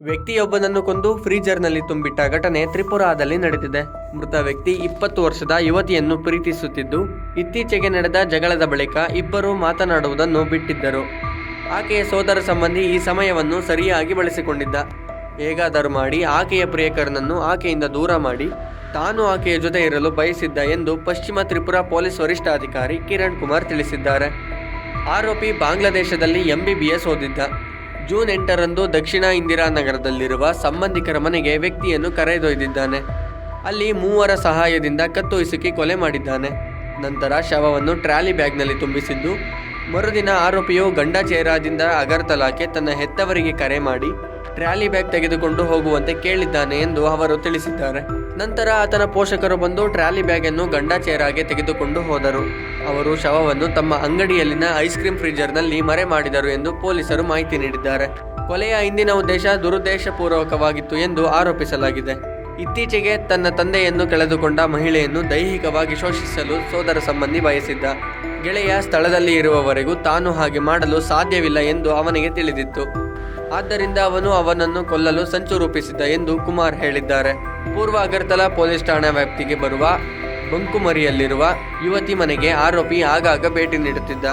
ವ್ಯಕ್ತಿಯೊಬ್ಬನನ್ನು ಕೊಂದು ಫ್ರೀಜರ್ನಲ್ಲಿ ತುಂಬಿಟ್ಟ ಘಟನೆ ತ್ರಿಪುರಾದಲ್ಲಿ ನಡೆದಿದೆ. ಮೃತ ವ್ಯಕ್ತಿ ಇಪ್ಪತ್ತು ವರ್ಷದ ಯುವತಿಯನ್ನು ಪ್ರೀತಿಸುತ್ತಿದ್ದು, ಇತ್ತೀಚೆಗೆ ನಡೆದ ಜಗಳದ ಬಳಿಕ ಇಬ್ಬರು ಮಾತನಾಡುವುದನ್ನು ಬಿಟ್ಟಿದ್ದರು. ಆಕೆಯ ಸೋದರ ಸಂಬಂಧಿ ಈ ಸಮಯವನ್ನು ಸರಿಯಾಗಿ ಬಳಸಿಕೊಂಡಿದ್ದ. ಹೇಗಾದರೂ ಮಾಡಿ ಆಕೆಯ ಪ್ರಿಯಕರನನ್ನು ಆಕೆಯಿಂದ ದೂರ ಮಾಡಿ, ತಾನು ಆಕೆಯ ಜೊತೆ ಇರಲು ಬಯಸಿದ್ದ ಎಂದು ಪಶ್ಚಿಮ ತ್ರಿಪುರ ಪೊಲೀಸ್ ವರಿಷ್ಠಾಧಿಕಾರಿ ಕಿರಣ್ ಕುಮಾರ್ ತಿಳಿಸಿದ್ದಾರೆ. ಆರೋಪಿ ಬಾಂಗ್ಲಾದೇಶದಲ್ಲಿ ಎಂಬಿಬಿಎಸ್ ಓದಿದ್ದ. ಜೂನ್ ಎಂಟರಂದು ದಕ್ಷಿಣ ಇಂದಿರಾನಗರದಲ್ಲಿರುವ ಸಂಬಂಧಿಕರ ಮನೆಗೆ ವ್ಯಕ್ತಿಯನ್ನು ಕರೆದೊಯ್ದಿದ್ದಾನೆ. ಅಲ್ಲಿ ಮೂವರ ಸಹಾಯದಿಂದ ಕತ್ತೊಯಿಸುಕಿ ಕೊಲೆ ಮಾಡಿದ್ದಾನೆ. ನಂತರ ಶವವನ್ನು ಟ್ರಾಲಿ ಬ್ಯಾಗ್ನಲ್ಲಿ ತುಂಬಿಸಿದ್ದು, ಮರುದಿನ ಆರೋಪಿಯು ಗಂಡಚೇರಾದಿಂದ ಅಗರ್ತಲಾಕ್ಕೆ ತನ್ನ ಹೆತ್ತವರಿಗೆ ಕರೆ ಮಾಡಿ, ಟ್ರಾಲಿ ಬ್ಯಾಗ್ ತೆಗೆದುಕೊಂಡು ಹೋಗುವಂತೆ ಕೇಳಿದ್ದಾನೆ ಎಂದು ಅವರು ತಿಳಿಸಿದ್ದಾರೆ. ನಂತರ ಆತನ ಪೋಷಕರು ಬಂದು ಟ್ರಾಲಿ ಬ್ಯಾಗನ್ನು ಅನ್ನು ಗಂಡಚೇರಾಗೆ ತೆಗೆದುಕೊಂಡು ಹೋದರು. ಅವರು ಶವವನ್ನು ತಮ್ಮ ಅಂಗಡಿಯಲ್ಲಿನ ಐಸ್ ಕ್ರೀಮ್ ಫ್ರೀಜರ್ನಲ್ಲಿ ಮರೆ ಮಾಡಿದರು ಎಂದು ಪೊಲೀಸರು ಮಾಹಿತಿ ನೀಡಿದ್ದಾರೆ. ಕೊಲೆಯ ಹಿಂದಿನ ಉದ್ದೇಶ ದುರುದ್ದೇಶಪೂರ್ವಕವಾಗಿತ್ತು ಎಂದು ಆರೋಪಿಸಲಾಗಿದೆ. ಇತ್ತೀಚೆಗೆ ತನ್ನ ತಂದೆಯನ್ನು ಕಳೆದುಕೊಂಡ ಮಹಿಳೆಯನ್ನು ದೈಹಿಕವಾಗಿ ಶೋಷಿಸಲು ಸೋದರ ಸಂಬಂಧಿ ಬಯಸಿದ್ದ. ಗೆಳೆಯ ಸ್ಥಳದಲ್ಲಿ ಇರುವವರೆಗೂ ತಾನು ಹಾಗೆ ಮಾಡಲು ಸಾಧ್ಯವಿಲ್ಲ ಎಂದು ಅವನಿಗೆ ತಿಳಿದಿತ್ತು. ಆದ್ದರಿಂದ ಅವನು ಅವನನ್ನು ಕೊಲ್ಲಲು ಸಂಚು ರೂಪಿಸಿದ್ದ ಎಂದು ಕುಮಾರ್ ಹೇಳಿದ್ದಾರೆ. ಪೂರ್ವ ಅಗರ್ತಲಾ ಪೊಲೀಸ್ ಠಾಣಾ ವ್ಯಾಪ್ತಿಗೆ ಬರುವ ಬಂಕುಮರಿಯಲ್ಲಿರುವ ಯುವತಿ ಮನೆಗೆ ಆರೋಪಿ ಆಗಾಗ ಭೇಟಿ ನೀಡುತ್ತಿದ್ದ.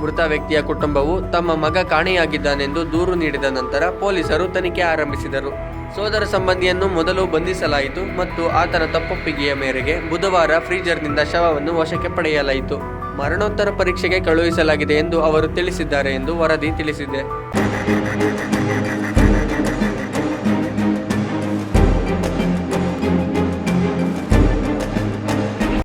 ಮೃತ ವ್ಯಕ್ತಿಯ ಕುಟುಂಬವು ತಮ್ಮ ಮಗ ಕಾಣೆಯಾಗಿದ್ದಾನೆಂದು ದೂರು ನೀಡಿದ ನಂತರ ಪೊಲೀಸರು ತನಿಖೆ ಆರಂಭಿಸಿದರು. ಸೋದರ ಸಂಬಂಧಿಯನ್ನು ಮೊದಲು ಬಂಧಿಸಲಾಯಿತು ಮತ್ತು ಆತನ ತಪ್ಪೊಪ್ಪಿಗೆಯ ಮೇರೆಗೆ ಬುಧವಾರ ಫ್ರೀಜರ್ನಿಂದ ಶವವನ್ನು ವಶಕ್ಕೆ ಪಡೆಯಲಾಯಿತು. ಮರಣೋತ್ತರ ಪರೀಕ್ಷೆಗೆ ಕಳುಹಿಸಲಾಗಿದೆ ಎಂದು ಅವರು ತಿಳಿಸಿದ್ದಾರೆ ಎಂದು ವರದಿ ತಿಳಿಸಿದೆ.